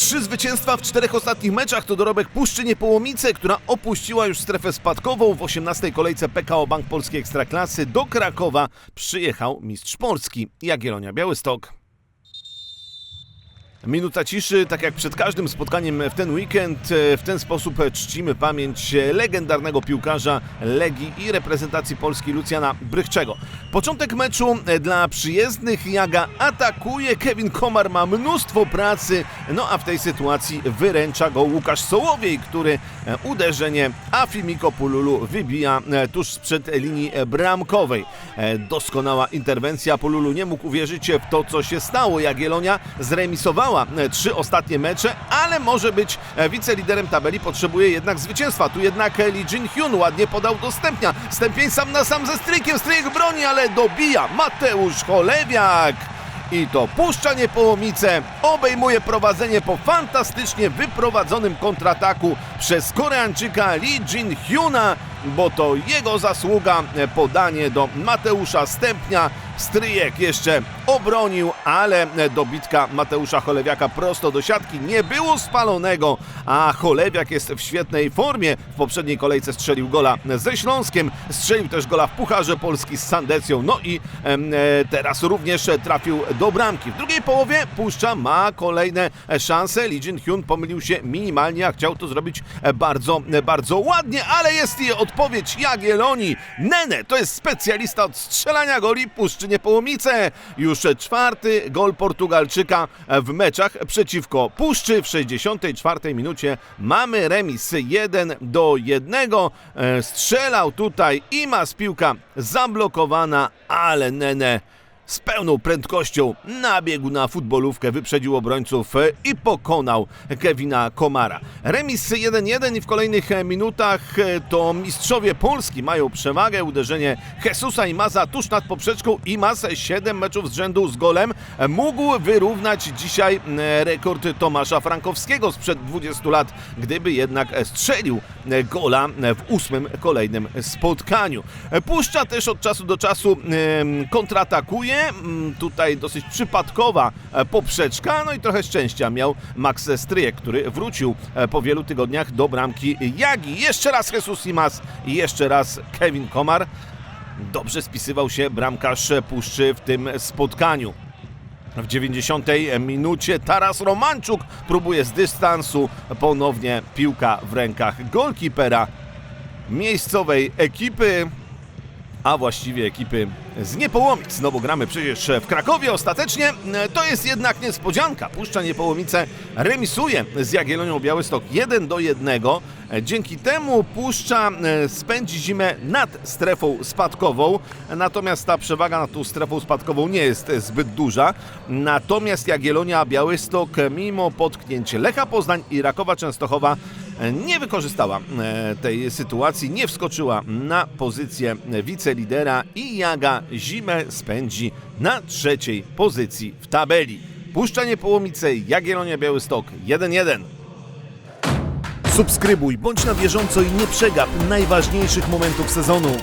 Trzy zwycięstwa w czterech ostatnich meczach to dorobek Puszczy Niepołomice, która opuściła już strefę spadkową. W 18. kolejce PKO Bank Polskiej Ekstraklasy do Krakowa przyjechał mistrz Polski Jagiellonia Białystok. Minuta ciszy, tak jak przed każdym spotkaniem w ten weekend, e, w ten sposób czcimy pamięć legendarnego piłkarza Legii i reprezentacji Polski Lucjana Brychczego. Początek meczu e, dla przyjezdnych Jaga atakuje, Kevin Komar ma mnóstwo pracy, no a w tej sytuacji wyręcza go Łukasz Sołowiej, który e, uderzenie Afimiko Pululu wybija tuż sprzed linii bramkowej. Doskonała interwencja, Pululu nie mógł uwierzyć w to, co się stało. Jagiellonia zremisowała e, trzy ostatnie mecze, ale może być e, wiceliderem tabeli, potrzebuje jednak zwycięstwa. Tu jednak e, Lee Jin-hyun ładnie podał do Stępnia. Stępień sam na sam ze strykiem, stryk broni, ale dobija Mateusz Cholewiak. I to puszcza Niepołomice, obejmuje prowadzenie po fantastycznie wyprowadzonym kontrataku przez Koreańczyka Lee Jin-hyuna, bo to jego zasługa e, podanie do Mateusza Stępnia. Stryjek jeszcze obronił, ale e, dobitka Mateusza Cholewiaka prosto do siatki nie było spalonego, a Cholewiak jest w świetnej formie. W poprzedniej kolejce strzelił gola ze Śląskiem, strzelił też gola w Pucharze Polski z Sandecją, no i e, teraz również trafił do bramki. W drugiej połowie Puszcza ma kolejne e, szanse. Lee Jin-hyun pomylił się minimalnie, a chciał to zrobić bardzo, bardzo ładnie, ale jest i odpowiedź Jagiellonii. Nene to jest specjalista od strzelania goli Puszczy Niepołomice. Już czwarty gol Portugalczyka w meczach przeciwko Puszczy. W 64 minucie mamy remis 1 do 1. E, Strzelał tutaj Imas, piłka zablokowana, ale Nene z pełną prędkością nabiegł na futbolówkę, wyprzedził obrońców e, i pokonał Kevina Komara. Remis 1-1 i w kolejnych e, minutach e, to mistrzowie Polski mają przewagę. Uderzenie Jesusa Imaza tuż nad poprzeczką. Imaz 7 meczów z rzędu z golem mógł wyrównać dzisiaj rekord Tomasza Frankowskiego sprzed 20 lat, gdyby jednak strzelił gola w ósmym kolejnym spotkaniu. Puszcza też od czasu do czasu kontratakuje. Mm, Tutaj dosyć przypadkowa e, poprzeczka, no i trochę szczęścia miał Max Stryjek, który wrócił e, po wielu tygodniach do bramki Jagi. Jeszcze raz Jesus Imas i jeszcze raz Kevin Komar. Dobrze spisywał się bramkarz Puszczy w tym spotkaniu. W 90 minucie Taras Romanczuk próbuje z dystansu ponownie piłka w rękach golkipera miejscowej ekipy, a właściwie ekipy z Niepołomic. Znowu gramy przecież w Krakowie ostatecznie. e, To jest jednak niespodzianka. Puszcza Niepołomice remisuje z Jagiellonią Białystok 1 do 1. E, Dzięki temu Puszcza e, spędzi zimę nad strefą spadkową, natomiast ta przewaga nad tą strefą spadkową nie jest zbyt duża. Natomiast Jagiellonia Białystok mimo potknięć Lecha Poznań i Rakowa Częstochowa nie wykorzystała e, tej sytuacji, nie wskoczyła na pozycję wicelidera i Jaga zimę spędzi na trzeciej pozycji w tabeli. Puszczanie Połomice, Jagiellonia Białystok 1-1. Subskrybuj, bądź na bieżąco i nie przegap najważniejszych momentów sezonu.